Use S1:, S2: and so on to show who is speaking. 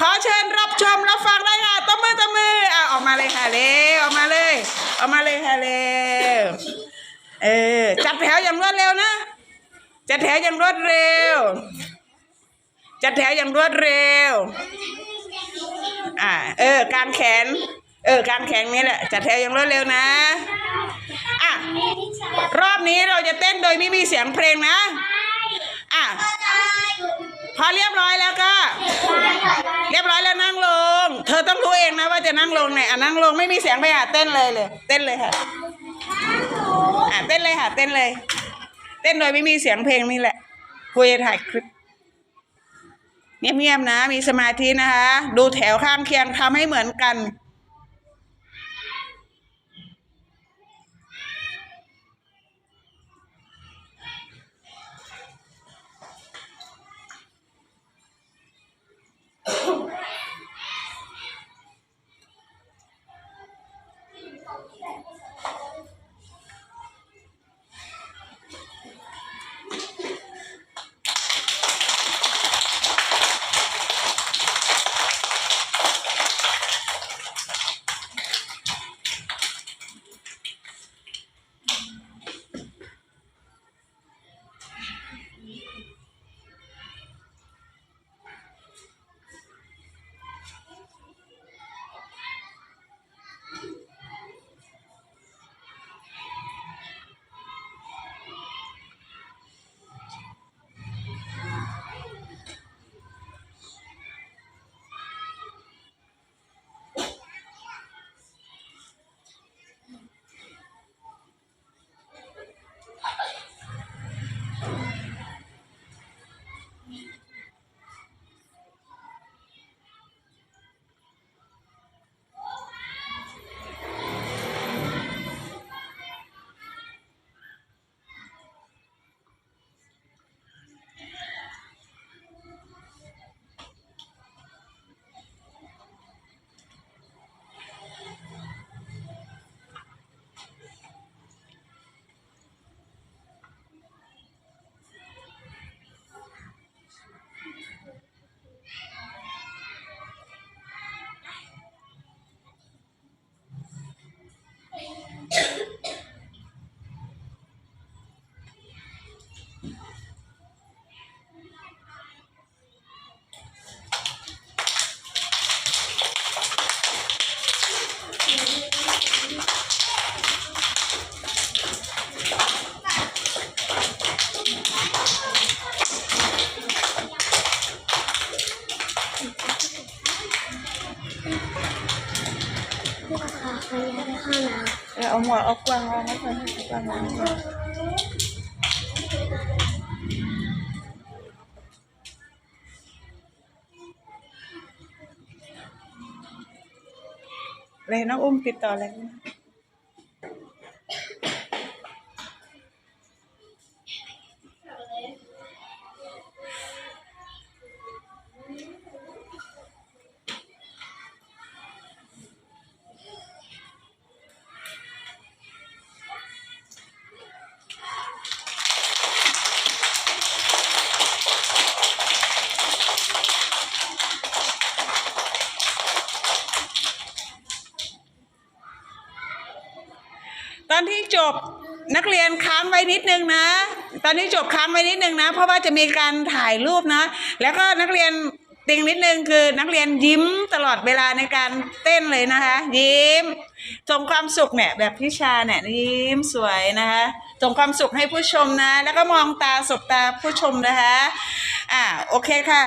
S1: ขอเชิญรับชมรับฟังได้ค่ะตบมือตบมืออะออกมาเลยค่ะเร็วออกมาเลยออกมาเลยค่ะเร็วเออจัดแถวอย่างรวดเร็วนะจัดแถวอย่างรวดเร็ว จัดแถวอย่างรวดเร็ว อ่า เออการแขน เออการแขนนี่แหละจัดแถวอย่างรวดเร็วนะอะรอบนี้เราจะเต้นโดยไม่มีเสียงเพลงนะ พอเรียบร้อยแล้วก็ เรียบร้อยแล้วนั่งลง เธอต้องรู้เองนะว่าจะนั่งลงไหนอะนั่งลงไม่มีเสียงไปอะเต้นเลยเลย เต้นเลยค่ะอะเต้นเลยค่ะ เต้นเลย เต้นโดยไม่มีเสียงเพลงนี่แหละคุยถ่ายคลิปเงียบๆนะ มีสมาธินะคะ ดูแถวข้างเคียงทำให้เหมือนกัน เออเอาหมวกเอากวางวางไว้ก่อนเอากวางวางไว้ก่อนเลยน้องอุ้มติดต่ออะไตอนที่จบนักเรียนค้างไว้นิดนึงนะ ตอนที่จบค้างไว้นิดนึงนะ เพราะว่าจะมีการถ่ายรูปนะ แล้วก็นักเรียนติงนิดนึงคือนักเรียนยิ้มตลอดเวลาในการเต้นเลยนะคะ ยิ้มส่งความสุขเนี่ยแบบพิชาเนี่ยยิ้มสวยนะคะส่งความสุขให้ผู้ชมนะ แล้วก็มองตาสบตาผู้ชมนะคะ อ่าโอเคค่ะ